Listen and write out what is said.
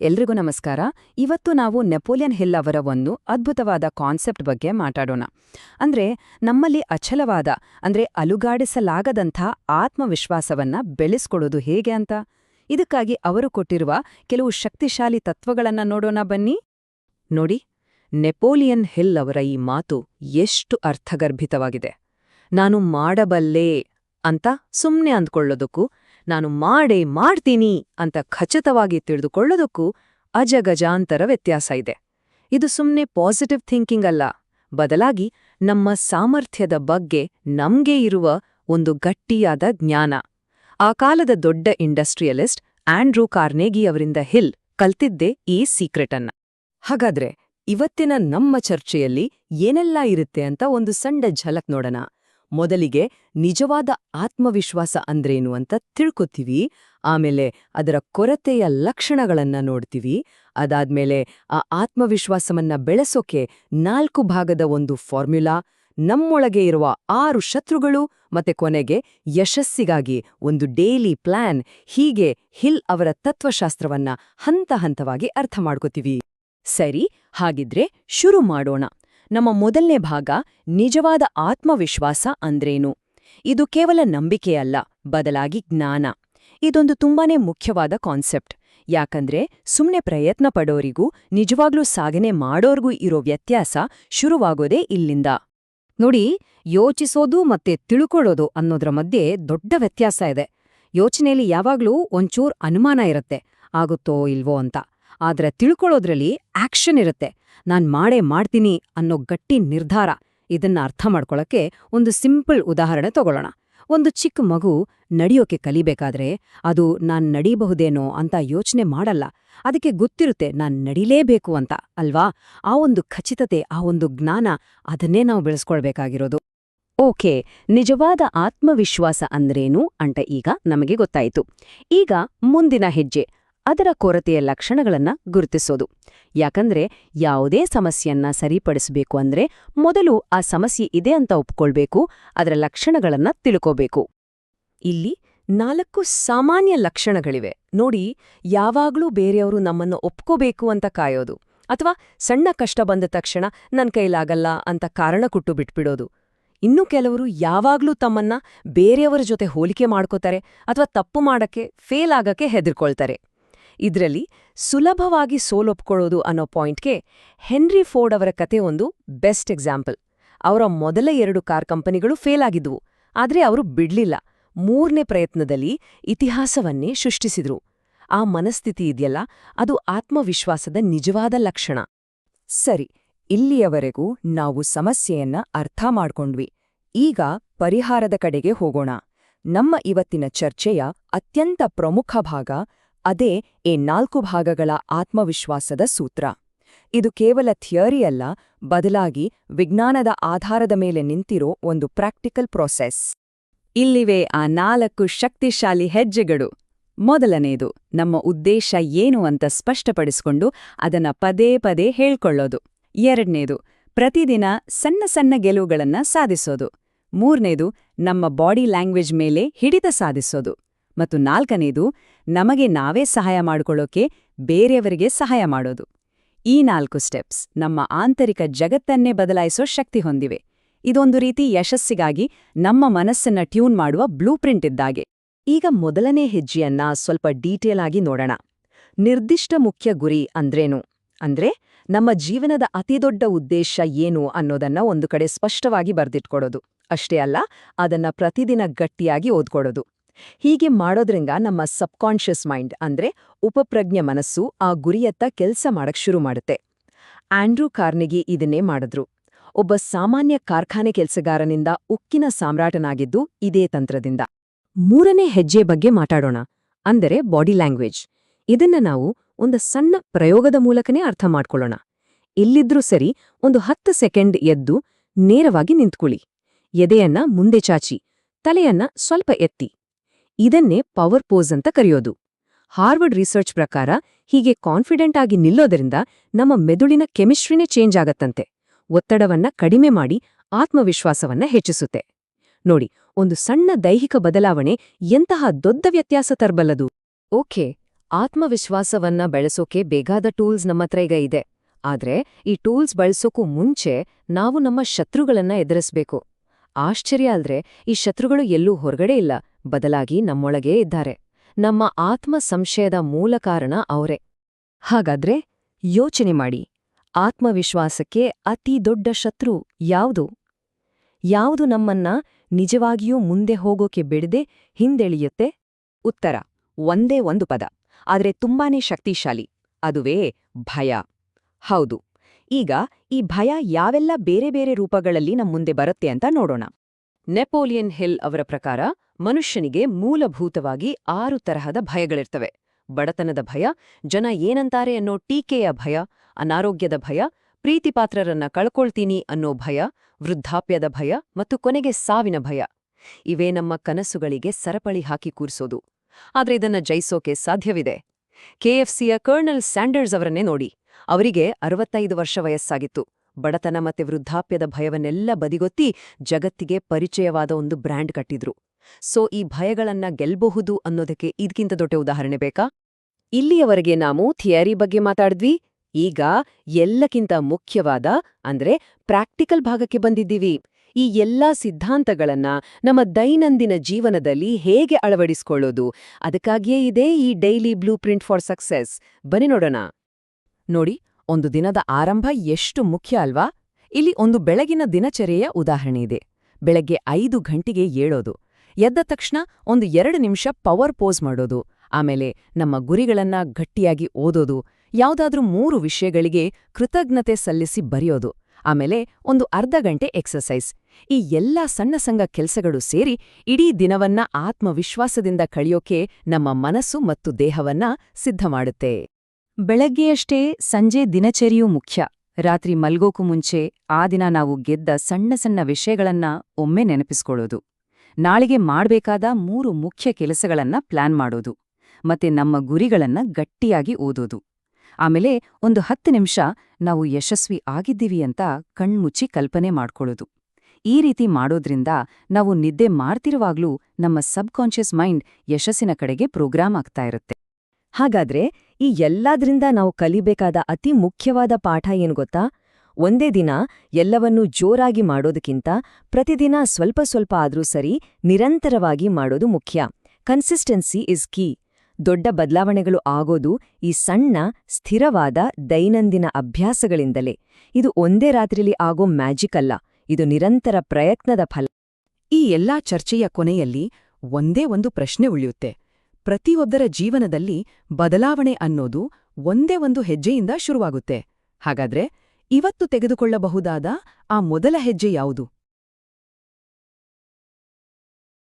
ಎಲ್ರಿಗೂ ನಮಸ್ಕಾರ. ಇವತ್ತು ನಾವು ನೆಪೋಲಿಯನ್ ಹಿಲ್ ಅವರ ಒಂದು ಅದ್ಭುತವಾದ ಕಾನ್ಸೆಪ್ಟ್ ಬಗ್ಗೆ ಮಾತಾಡೋಣ. ಅಂದ್ರೆ ನಮ್ಮಲ್ಲಿ ಅಚಲವಾದ, ಅಂದ್ರೆ ಅಲುಗಾಡಿಸಲಾಗದಂಥ ಆತ್ಮವಿಶ್ವಾಸವನ್ನ ಬೆಳೆಸ್ಕೊಡೋದು ಹೇಗೆ ಅಂತ? ಇದಕ್ಕಾಗಿ ಅವರು ಕೊಟ್ಟಿರುವ ಕೆಲವು ಶಕ್ತಿಶಾಲಿ ತತ್ವಗಳನ್ನ ನೋಡೋಣ ಬನ್ನಿ. ನೋಡಿ, ನೆಪೋಲಿಯನ್ ಹಿಲ್ ಅವರ ಈ ಮಾತು ಎಷ್ಟು ಅರ್ಥಗರ್ಭಿತವಾಗಿದೆ. ನಾನು ಮಾಡಬಲ್ಲೆ ಅಂತ ಸುಮ್ಮನೆ ಅಂದ್ಕೊಳ್ಳೋದಕ್ಕೂ ನಾನು ಮಾಡೇ ಮಾಡ್ತೀನಿ ಅಂತ ಖಚಿತವಾಗಿ ತಿಳಿದುಕೊಳ್ಳೋದಕ್ಕೂ ಅಜಗಜಾಂತರ ವ್ಯತ್ಯಾಸ ಇದೆ. ಇದು ಸುಮ್ಮನೆ ಪಾಸಿಟಿವ್ ಥಿಂಕಿಂಗ್ ಅಲ್ಲ. ಬದಲಾಗಿ ನಮ್ಮ ಸಾಮರ್ಥ್ಯದ ಬಗ್ಗೆ ನಮ್ಗೆ ಇರುವ ಒಂದು ಗಟ್ಟಿಯಾದ ಜ್ಞಾನ. ಆ ಕಾಲದ ದೊಡ್ಡ ಇಂಡಸ್ಟ್ರಿಯಲಿಸ್ಟ್ ಆಂಡ್ರೂ ಕಾರ್ನೇಗಿ ಅವರಿಂದ ಹಿಲ್ ಕಲ್ತಿದ್ದೆ ಈ ಸೀಕ್ರೆಟನ್ನ. ಹಾಗಾದ್ರೆ ಇವತ್ತಿನ ನಮ್ಮ ಚರ್ಚೆಯಲ್ಲಿ ಏನೆಲ್ಲ ಇರುತ್ತೆ ಅಂತ ಒಂದು ಸಣ್ಣ ಝಲಕ್ ನೋಡೋಣ. ಮೊದಲಿಗೆ ನಿಜವಾದ ಆತ್ಮವಿಶ್ವಾಸ ಅಂದ್ರೇನು ಅಂತ ತಿಳ್ಕೊತೀವಿ. ಆಮೇಲೆ ಅದರ ಕೊರತೆಯ ಲಕ್ಷಣಗಳನ್ನ ನೋಡ್ತೀವಿ. ಅದಾದ್ಮೇಲೆ ಆ ಆತ್ಮವಿಶ್ವಾಸವನ್ನ ಬೆಳೆಸೋಕೆ ನಾಲ್ಕು ಭಾಗದ ಒಂದು ಫಾರ್ಮ್ಯುಲಾ ನಮ್ಮೊಳಗೆ ಇರುವ ಆರು ಶತ್ರುಗಳು ಮತ್ತೆ ಕೊನೆಗೆ ಯಶಸ್ಸಿಗಾಗಿ ಒಂದು ಡೇಲಿ ಪ್ಲಾನ್, ಹೀಗೆ ಹಿಲ್ ಅವರ ತತ್ವಶಾಸ್ತ್ರವನ್ನ ಹಂತ ಹಂತವಾಗಿ ಅರ್ಥ ಮಾಡ್ಕೋತೀವಿ. ಸರಿ, ಹಾಗಿದ್ರೆ ಶುರು ಮಾಡೋಣ. ನಮ್ಮ ಮೊದಲನೇ ಭಾಗ ನಿಜವಾದ ಆತ್ಮವಿಶ್ವಾಸ ಅಂದ್ರೇನು? ಇದು ಕೇವಲ ನಂಬಿಕೆಯಲ್ಲ ಬದಲಾಗಿ ಜ್ಞಾನ. ಇದೊಂದು ತುಂಬಾನೇ ಮುಖ್ಯವಾದ ಕಾನ್ಸೆಪ್ಟ್. ಯಾಕಂದ್ರೆ ಸುಮ್ನೆ ಪ್ರಯತ್ನ ಪಡೋರಿಗೂ, ನಿಜವಾಗ್ಲೂ ಸಾಧನೆ ಮಾಡೋರ್ಗೂ ಇರೋ ವ್ಯತ್ಯಾಸ ಶುರುವಾಗೋದೇ ಇಲ್ಲಿಂದ. ನೋಡಿ, ಯೋಚಿಸೋದು ಮತ್ತೆ ತಿಳ್ಕೊಳ್ಳೋದು ಅನ್ನೋದ್ರ ಮಧ್ಯೆ ದೊಡ್ಡ ವ್ಯತ್ಯಾಸ ಇದೆ. ಯೋಚನೆಯಲ್ಲಿ ಯಾವಾಗ್ಲೂ ಒಂಚೂರ್ ಅನುಮಾನ ಇರುತ್ತೆ, ಆಗುತ್ತೋ ಇಲ್ವೋ ಅಂತ. ಆದ್ರೆ ತಿಳ್ಕೊಳ್ಳೋದ್ರಲ್ಲಿ ಆಕ್ಷನ್ ಇರುತ್ತೆ. ನಾನ್ ಮಾಡೇ ಮಾಡ್ತೀನಿ ಅನ್ನೋ ಗಟ್ಟಿ ನಿರ್ಧಾರ ಇದನ್ನ ಅರ್ಥ ಮಾಡ್ಕೊಳಕ್ಕೆ ಒಂದು ಸಿಂಪಲ್ ಉದಾಹರಣೆ ತಗೊಳ್ಳೋಣ. ಒಂದು ಚಿಕ್ಕ ಮಗು ನಡೆಯೋಕೆ ಕಲಿಬೇಕಾದ್ರೆ ಅದು ನಾನ್ ನಡೀಬಹುದೇನೋ ಅಂತ ಯೋಚನೆ ಮಾಡಲ್ಲ. ಅದಕ್ಕೆ ಗೊತ್ತಿರುತ್ತೆ ನಾನ್ ನಡಿಲೇಬೇಕು ಅಂತ, ಅಲ್ವಾ? ಆ ಒಂದು ಖಚಿತತೆ, ಆ ಒಂದು ಜ್ಞಾನ ಅದನ್ನೇ ನಾವು ಬೆಳೆಸ್ಕೊಳ್ಬೇಕಾಗಿರೋದು. ಓಕೆ, ನಿಜವಾದ ಆತ್ಮವಿಶ್ವಾಸ ಅಂದ್ರೇನು ಅಂತ ಈಗ ನಮಗೆ ಗೊತ್ತಾಯಿತು. ಈಗ ಮುಂದಿನ ಹೆಜ್ಜೆ. ಅದರ ಕೊರತೆಯ ಲಕ್ಷಣಗಳನ್ನ ಗುರುತಿಸೋದು. ಯಾಕಂದ್ರೆ ಯಾವುದೇ ಸಮಸ್ಯೆಯನ್ನ ಸರಿಪಡಿಸಬೇಕು ಅಂದ್ರೆ ಮೊದಲು ಆ ಸಮಸ್ಯೆ ಇದೆ ಅಂತ ಒಪ್ಕೊಳ್ಬೇಕು, ಅದರ ಲಕ್ಷಣಗಳನ್ನ ತಿಳ್ಕೋಬೇಕು. ಇಲ್ಲಿ ನಾಲ್ಕು ಸಾಮಾನ್ಯ ಲಕ್ಷಣಗಳಿವೆ. ನೋಡಿ, ಯಾವಾಗ್ಲೂ ಬೇರೆಯವರು ನಮ್ಮನ್ನು ಒಪ್ಕೋಬೇಕು ಅಂತ ಕಾಯೋದು, ಅಥವಾ ಸಣ್ಣ ಕಷ್ಟ ಬಂದ ತಕ್ಷಣ ನನ್ನ ಕೈಲಾಗಲ್ಲ ಅಂತ ಕಾರಣ ಕೊಟ್ಟು ಬಿಟ್ಬಿಡೋದು. ಇನ್ನು ಕೆಲವರು ಯಾವಾಗ್ಲೂ ತಮ್ಮನ್ನ ಬೇರೆಯವರ ಜೊತೆ ಹೋಲಿಕೆ ಮಾಡ್ಕೋತಾರೆ, ಅಥವಾ ತಪ್ಪು ಮಾಡಕ್ಕೆ, ಫೇಲ್ ಆಗಕ್ಕೆ ಹೆದರ್ಕೊಳ್ತಾರೆ. ಇದ್ರಲ್ಲಿ ಸುಲಭವಾಗಿ ಸೋಲೊಪ್ಕೊಳ್ಳೋದು ಅನ್ನೋ ಪಾಯಿಂಟ್ಗೆ ಹೆನ್ರಿ ಫೋರ್ಡ್ ಅವರ ಕತೆ ಒಂದು ಬೆಸ್ಟ್ ಎಕ್ಸಾಂಪಲ್. ಅವರ ಮೊದಲ ಎರಡು ಕಾರ್ ಕಂಪನಿಗಳು ಫೇಲ್ ಆಗಿದ್ವು, ಆದ್ರೆ ಅವರು ಬಿಡ್ಲಿಲ್ಲ. ಮೂರನೇ ಪ್ರಯತ್ನದಲ್ಲಿ ಇತಿಹಾಸವನ್ನೇ ಸೃಷ್ಟಿಸಿದ್ರು. ಆ ಮನಸ್ಥಿತಿ ಇದೆಯಲ್ಲ, ಅದು ಆತ್ಮವಿಶ್ವಾಸದ ನಿಜವಾದ ಲಕ್ಷಣ. ಸರಿ, ಇಲ್ಲಿಯವರೆಗೂ ನಾವು ಸಮಸ್ಯೆಯನ್ನ ಅರ್ಥ ಮಾಡ್ಕೊಂಡ್ವಿ. ಈಗ ಪರಿಹಾರದ ಕಡೆಗೆ ಹೋಗೋಣ. ನಮ್ಮ ಇವತ್ತಿನ ಚರ್ಚೆಯ ಅತ್ಯಂತ ಪ್ರಮುಖ ಭಾಗ ಅದೇ ಈ ನಾಲ್ಕು ಭಾಗಗಳ ಆತ್ಮವಿಶ್ವಾಸದ ಸೂತ್ರ. ಇದು ಕೇವಲ ಥಿಯರಿ ಅಲ್ಲ, ಬದಲಾಗಿ ವಿಜ್ಞಾನದ ಆಧಾರದ ಮೇಲೆ ನಿಂತಿರೋ ಒಂದು ಪ್ರಾಕ್ಟಿಕಲ್ ಪ್ರೊಸೆಸ್. ಇಲ್ಲಿವೆ ಆ ನಾಲ್ಕು ಶಕ್ತಿಶಾಲಿ ಹೆಜ್ಜೆಗಳು. ಮೊದಲನೇದು, ನಮ್ಮ ಉದ್ದೇಶ ಏನು ಅಂತ ಸ್ಪಷ್ಟಪಡಿಸಿಕೊಂಡು ಅದನ್ನ ಪದೇ ಪದೇ ಹೇಳ್ಕೊಳ್ಳೋದು. ಎರಡನೇದು, ಪ್ರತಿದಿನ ಸಣ್ಣ ಸಣ್ಣ ಗೆಲುವುಗಳನ್ನ ಸಾಧಿಸೋದು. ಮೂರನೇದು, ನಮ್ಮ ಬಾಡಿ ಲ್ಯಾಂಗ್ವೇಜ್ ಮೇಲೆ ಹಿಡಿತ ಸಾಧಿಸೋದು. ಮತ್ತು ನಾಲ್ಕನೇದು ನಮಗೆ ನಾವೇ ಸಹಾಯ ಮಾಡಿಕೊಳ್ಳೋಕೆ ಬೇರೆಯವರಿಗೆ ಸಹಾಯ ಮಾಡೋದು. ಈ ನಾಲ್ಕು ಸ್ಟೆಪ್ಸ್ ನಮ್ಮ ಆಂತರಿಕ ಜಗತ್ತನ್ನೇ ಬದಲಾಯಿಸೋ ಶಕ್ತಿ ಹೊಂದಿವೆ. ಇದೊಂದು ರೀತಿ ಯಶಸ್ಸಿಗಾಗಿ ನಮ್ಮ ಮನಸ್ಸನ್ನ ಟ್ಯೂನ್ ಮಾಡುವ ಬ್ಲೂ ಪ್ರಿಂಟ್ ಇದ್ದಾಗೆ. ಈಗ ಮೊದಲನೇ ಹೆಜ್ಜೆಯನ್ನ ಸ್ವಲ್ಪ ಡೀಟೇಲ್ ಆಗಿ ನೋಡೋಣ. ನಿರ್ದಿಷ್ಟ ಮುಖ್ಯ ಗುರಿ ಅಂದ್ರೇನು? ಅಂದ್ರೆ ನಮ್ಮ ಜೀವನದ ಅತಿದೊಡ್ಡ ಉದ್ದೇಶ ಏನು ಅನ್ನೋದನ್ನ ಒಂದು ಕಡೆ ಸ್ಪಷ್ಟವಾಗಿ ಬರ್ದಿಟ್ಕೊಡೋದು. ಅಷ್ಟೇ ಅಲ್ಲ, ಅದನ್ನ ಪ್ರತಿದಿನ ಗಟ್ಟಿಯಾಗಿ ಓದ್ಕೊಡೋದು. ಹೀಗೆ ಮಾಡೋದ್ರಿಂದ ನಮ್ಮ ಸಬ್ಕಾನ್ಷಿಯಸ್ ಮೈಂಡ್ ಅಂದ್ರೆ ಉಪಪ್ರಜ್ಞೆ ಮನಸ್ಸು ಆ ಗುರಿಯತ್ತ ಕೆಲಸ ಮಾಡಕ್ ಶುರು ಮಾಡುತ್ತೆ. ಆಂಡ್ರೂ ಕಾರ್ನೆಗಿ ಇದನ್ನೇ ಮಾಡಿದ್ರು. ಒಬ್ಬ ಸಾಮಾನ್ಯ ಕಾರ್ಖಾನೆ ಕೆಲಸಗಾರನಿಂದ ಉಕ್ಕಿನ ಸಾಮ್ರಾಟನಾಗಿದ್ದು ಇದೇ ತಂತ್ರದಿಂದ. ಮೂರನೇ ಹೆಜ್ಜೆ ಬಗ್ಗೆ ಮಾತಾಡೋಣ. ಅಂದರೆ ಬಾಡಿ ಲ್ಯಾಂಗ್ವೇಜ್. ಇದನ್ನ ನಾವು ಒಂದು ಸಣ್ಣ ಪ್ರಯೋಗದ ಮೂಲಕನೇ ಅರ್ಥ ಮಾಡ್ಕೊಳ್ಳೋಣ. ಇಲ್ಲಿದ್ರೂ ಸರಿ ಒಂದು ಹತ್ತು ಸೆಕೆಂಡ್ ಎದ್ದು ನೇರವಾಗಿ ನಿಂತ್ಕೊಳ್ಳಿ. ಎದೆಯನ್ನ ಮುಂದೆ ಚಾಚಿ, ತಲೆಯನ್ನ ಸ್ವಲ್ಪ ಎತ್ತಿ. ಇದನ್ನೇ ಪವರ್ ಪೋಸ್ ಅಂತ ಕರೆಯೋದು. ಹಾರ್ವರ್ಡ್ ರಿಸರ್ಚ್ ಪ್ರಕಾರ ಹೀಗೆ ಕಾನ್ಫಿಡೆಂಟ್ ಆಗಿ ನಿಲ್ಲೋದರಿಂದ ನಮ್ಮ ಮೆದುಳಿನ ಕೆಮಿಸ್ಟ್ರಿನೇ ಚೇಂಜ್ ಆಗತ್ತಂತೆ. ಒತ್ತಡವನ್ನ ಕಡಿಮೆ ಮಾಡಿ ಆತ್ಮವಿಶ್ವಾಸವನ್ನ ಹೆಚ್ಚಿಸುತ್ತೆ. ನೋಡಿ, ಒಂದು ಸಣ್ಣ ದೈಹಿಕ ಬದಲಾವಣೆ ಎಂತಹ ದೊಡ್ಡ ವ್ಯತ್ಯಾಸ ತರಬಲ್ಲದು. ಓಕೆ, ಆತ್ಮವಿಶ್ವಾಸವನ್ನ ಬೆಳೆಸೋಕೆ ಬೇಕಾದ ಟೂಲ್ಸ್ ನಮ್ಮತ್ರ ಈಗ ಇದೆ. ಆದ್ರೆ ಈ ಟೂಲ್ಸ್ ಬಳಸೋಕ್ಕೂ ಮುಂಚೆ ನಾವು ನಮ್ಮ ಶತ್ರುಗಳನ್ನ ಎದುರಿಸ್ಬೇಕು. ಆಶ್ಚರ್ಯ ಅಲ್ದ್ರೆ ಈ ಶತ್ರುಗಳು ಎಲ್ಲೂ ಹೊರಗಡೆ ಇಲ್ಲ. ಬದಲಾಗಿ ನಮ್ಮೊಳಗೇ ಇದ್ದಾರೆ. ನಮ್ಮ ಆತ್ಮ ಸಂಶಯದ ಮೂಲ ಕಾರಣ ಅವರೇ. ಹಾಗಾದ್ರೆ ಯೋಚನೆ ಮಾಡಿ. ಆತ್ಮವಿಶ್ವಾಸಕ್ಕೆ ಅತಿ ದೊಡ್ಡ ಶತ್ರು ಯಾವುದು? ಯಾವುದು ನಮ್ಮನ್ನ ನಿಜವಾಗಿಯೂ ಮುಂದೆ ಹೋಗೋಕೆ ಬಿಡದೆ ಹಿಂದೆಳೆಯುತ್ತೆ? ಉತ್ತರ, ಒಂದೇ ಒಂದು ಪದ. ಆದರೆ ತುಂಬಾನೇ ಶಕ್ತಿಶಾಲಿ. ಅದುವೇ ಭಯ. ಹೌದು. ಈಗ ಈ ಭಯ ಯಾವೆಲ್ಲ ಬೇರೆ ಬೇರೆ ರೂಪಗಳಲ್ಲಿ ನಮ್ಮ ಮುಂದೆ ಬರುತ್ತೆ ಅಂತ ನೋಡೋಣ. ನೆಪೋಲಿಯನ್ ಹಿಲ್ ಅವರ ಪ್ರಕಾರ ಮನುಷ್ಯನಿಗೆ ಮೂಲಭೂತವಾಗಿ ಆರು ತರಹದ ಭಯಗಳಿರ್ತವೆ. ಬಡತನದ ಭಯ, ಜನ ಏನಂತಾರೆ ಅನ್ನೋ ಟೀಕೆಯ ಭಯ, ಅನಾರೋಗ್ಯದ ಭಯ, ಪ್ರೀತಿಪಾತ್ರರನ್ನ ಕಳ್ಕೊಳ್ತೀನಿ ಅನ್ನೋ ಭಯ, ವೃದ್ಧಾಪ್ಯದ ಭಯ ಮತ್ತು ಕೊನೆಗೆ ಸಾವಿನ ಭಯ. ಇವೇ ನಮ್ಮ ಕನಸುಗಳಿಗೆ ಸರಪಳಿ ಹಾಕಿ ಕೂರಿಸೋದು. ಆದ್ರೆ ಇದನ್ನ ಜಯಿಸೋಕೆ ಸಾಧ್ಯವಿದೆ. ಕೆಎಫ್ಸಿಯ ಕರ್ನಲ್ ಸ್ಯಾಂಡರ್ಸ್ ಅವರನ್ನೇ ನೋಡಿ. ಅವರಿಗೆ ಅರವತ್ತೈದು ವರ್ಷ ವಯಸ್ಸಾಗಿತ್ತು. ಬಡತನ ಮತ್ತೆ ವೃದ್ಧಾಪ್ಯದ ಭಯವನ್ನೆಲ್ಲ ಬದಿಗೊತ್ತಿ ಜಗತ್ತಿಗೆ ಪರಿಚಯವಾದ ಒಂದು ಬ್ರ್ಯಾಂಡ್ ಕಟ್ಟಿದ್ರು. ಸೊ ಈ ಭಯಗಳನ್ನ ಗೆಲ್ಬಹುದು ಅನ್ನೋದಕ್ಕೆ ಇದಕ್ಕಿಂತ ದೊಡ್ಡ ಉದಾಹರಣೆ ಬೇಕಾ? ಇಲ್ಲಿಯವರೆಗೆ ನಾವು ಥಿಯರಿ ಬಗ್ಗೆ ಮಾತಾಡಿದ್ವಿ. ಈಗ ಎಲ್ಲಕ್ಕಿಂತ ಮುಖ್ಯವಾದ, ಅಂದ್ರೆ ಪ್ರಾಕ್ಟಿಕಲ್ ಭಾಗಕ್ಕೆ ಬಂದಿದ್ದೀವಿ. ಈ ಎಲ್ಲಾ ಸಿದ್ಧಾಂತಗಳನ್ನ ನಮ್ಮ ದೈನಂದಿನ ಜೀವನದಲ್ಲಿ ಹೇಗೆ ಅಳವಡಿಸಿಕೊಳ್ಳೋದು, ಅದಕ್ಕಾಗಿಯೇ ಇದೆ ಈ daily blueprint for success. ಬನ್ನಿ ನೋಡೋಣ. ನೋಡಿ, ಒಂದು ದಿನದ ಆರಂಭ ಎಷ್ಟು ಮುಖ್ಯ ಅಲ್ವಾ? ಇಲ್ಲಿ ಒಂದು ಬೆಳಗಿನ ದಿನಚರಿಯ ಉದಾಹರಣೆ ಇದೆ. ಬೆಳಗ್ಗೆ ಐದು ಗಂಟೆಗೆ ಏಳೋದು. ಎದ್ದ ತಕ್ಷಣ ಒಂದು ಎರಡು ನಿಮಿಷ ಪವರ್ ಪೋಸ್ ಮಾಡೋದು, ಆಮೇಲೆ ನಮ್ಮ ಗುರಿಗಳನ್ನ ಗಟ್ಟಿಯಾಗಿ ಓದೋದು, ಯಾವುದಾದ್ರೂ ಮೂರು ವಿಷಯಗಳಿಗೆ ಕೃತಜ್ಞತೆ ಸಲ್ಲಿಸಿ ಬರೆಯೋದು, ಆಮೇಲೆ ಒಂದು ಅರ್ಧ ಗಂಟೆ ಎಕ್ಸರ್ಸೈಸ್. ಈ ಎಲ್ಲ ಸಣ್ಣ ಸಂಘ ಕೆಲಸಗಳು ಸೇರಿ ಇಡೀ ದಿನವನ್ನ ಆತ್ಮವಿಶ್ವಾಸದಿಂದ ಕಳೆಯೋಕೆ ನಮ್ಮ ಮನಸ್ಸು ಮತ್ತು ದೇಹವನ್ನ ಸಿದ್ಧ ಮಾಡುತ್ತೆ ಬೆಳಗ್ಗೆಯಷ್ಟೇ ಸಂಜೆ ದಿನಚರಿಯೂ ಮುಖ್ಯ. ರಾತ್ರಿ ಮಲ್ಗೋಕು ಮುಂಚೆ ಆ ದಿನ ನಾವು ಗೆದ್ದ ಸಣ್ಣ ಸಣ್ಣ ವಿಷಯಗಳನ್ನ ಒಮ್ಮೆ ನೆನಪಿಸ್ಕೊಳ್ಳೋದು. ನಾಳೆಗೆ ಮಾಡಬೇಕಾದ ಮೂರು ಮುಖ್ಯ ಕೆಲಸಗಳನ್ನ ಪ್ಲಾನ್ ಮಾಡೋದು ಮತ್ತೆ ನಮ್ಮ ಗುರಿಗಳನ್ನ ಗಟ್ಟಿಯಾಗಿ ಓದೋದು. ಆಮೇಲೆ ಒಂದು ಹತ್ತು ನಿಮಿಷ ನಾವು ಯಶಸ್ವಿ ಆಗಿದ್ದೀವಿ ಅಂತ ಕಣ್ಮುಚ್ಚಿ ಕಲ್ಪನೆ ಮಾಡ್ಕೊಳ್ಳೋದು. ಈ ರೀತಿ ಮಾಡೋದ್ರಿಂದ ನಾವು ನಿದ್ದೆ ಮಾಡ್ತಿರುವಾಗ್ಲೂ ನಮ್ಮ ಸಬ್ಕಾನ್ಷಿಯಸ್ ಮೈಂಡ್ ಯಶಸ್ಸಿನ ಕಡೆಗೆ ಪ್ರೋಗ್ರಾಮ್ ಆಗ್ತಾ ಇರುತ್ತೆ. ಹಾಗಾದ್ರೆ ಈ ಎಲ್ಲಾದ್ರಿಂದ ನಾವು ಕಲಿಬೇಕಾದ ಅತಿ ಮುಖ್ಯವಾದ ಪಾಠ ಏನು ಗೊತ್ತಾ? ಒಂದೇ ದಿನ ಎಲ್ಲವನ್ನೂ ಜೋರಾಗಿ ಮಾಡೋದಕ್ಕಿಂತ ಪ್ರತಿದಿನ ಸ್ವಲ್ಪ ಸ್ವಲ್ಪ ಆದ್ರೂ ಸರಿ ನಿರಂತರವಾಗಿ ಮಾಡೋದು ಮುಖ್ಯ. ಕನ್ಸಿಸ್ಟೆನ್ಸಿ ಇಸ್ ಕೀ ದೊಡ್ಡ ಬದಲಾವಣೆಗಳು ಆಗೋದು ಈ ಸಣ್ಣ, ಸ್ಥಿರವಾದ ದೈನಂದಿನ ಅಭ್ಯಾಸಗಳಿಂದಲೇ. ಇದು ಒಂದೇ ರಾತ್ರಿಲಿ ಆಗೋ ಮ್ಯಾಜಿಕ್ ಅಲ್ಲ, ಇದು ನಿರಂತರ ಪ್ರಯತ್ನದ ಫಲ. ಈ ಎಲ್ಲಾ ಚರ್ಚೆಯ ಕೊನೆಯಲ್ಲಿ ಒಂದೇ ಒಂದು ಪ್ರಶ್ನೆ ಉಳಿಯುತ್ತೆ. ಪ್ರತಿಯೊಬ್ಬರ ಜೀವನದಲ್ಲಿ ಬದಲಾವಣೆ ಅನ್ನೋದು ಒಂದೇ ಒಂದು ಹೆಜ್ಜೆಯಿಂದ ಶುರುವಾಗುತ್ತೆ. ಹಾಗಾದ್ರೆ ಇವತ್ತು ತೆಗೆದುಕೊಳ್ಳಬಹುದಾದ ಆ ಮೊದಲ ಹೆಜ್ಜೆ ಯಾವುದು?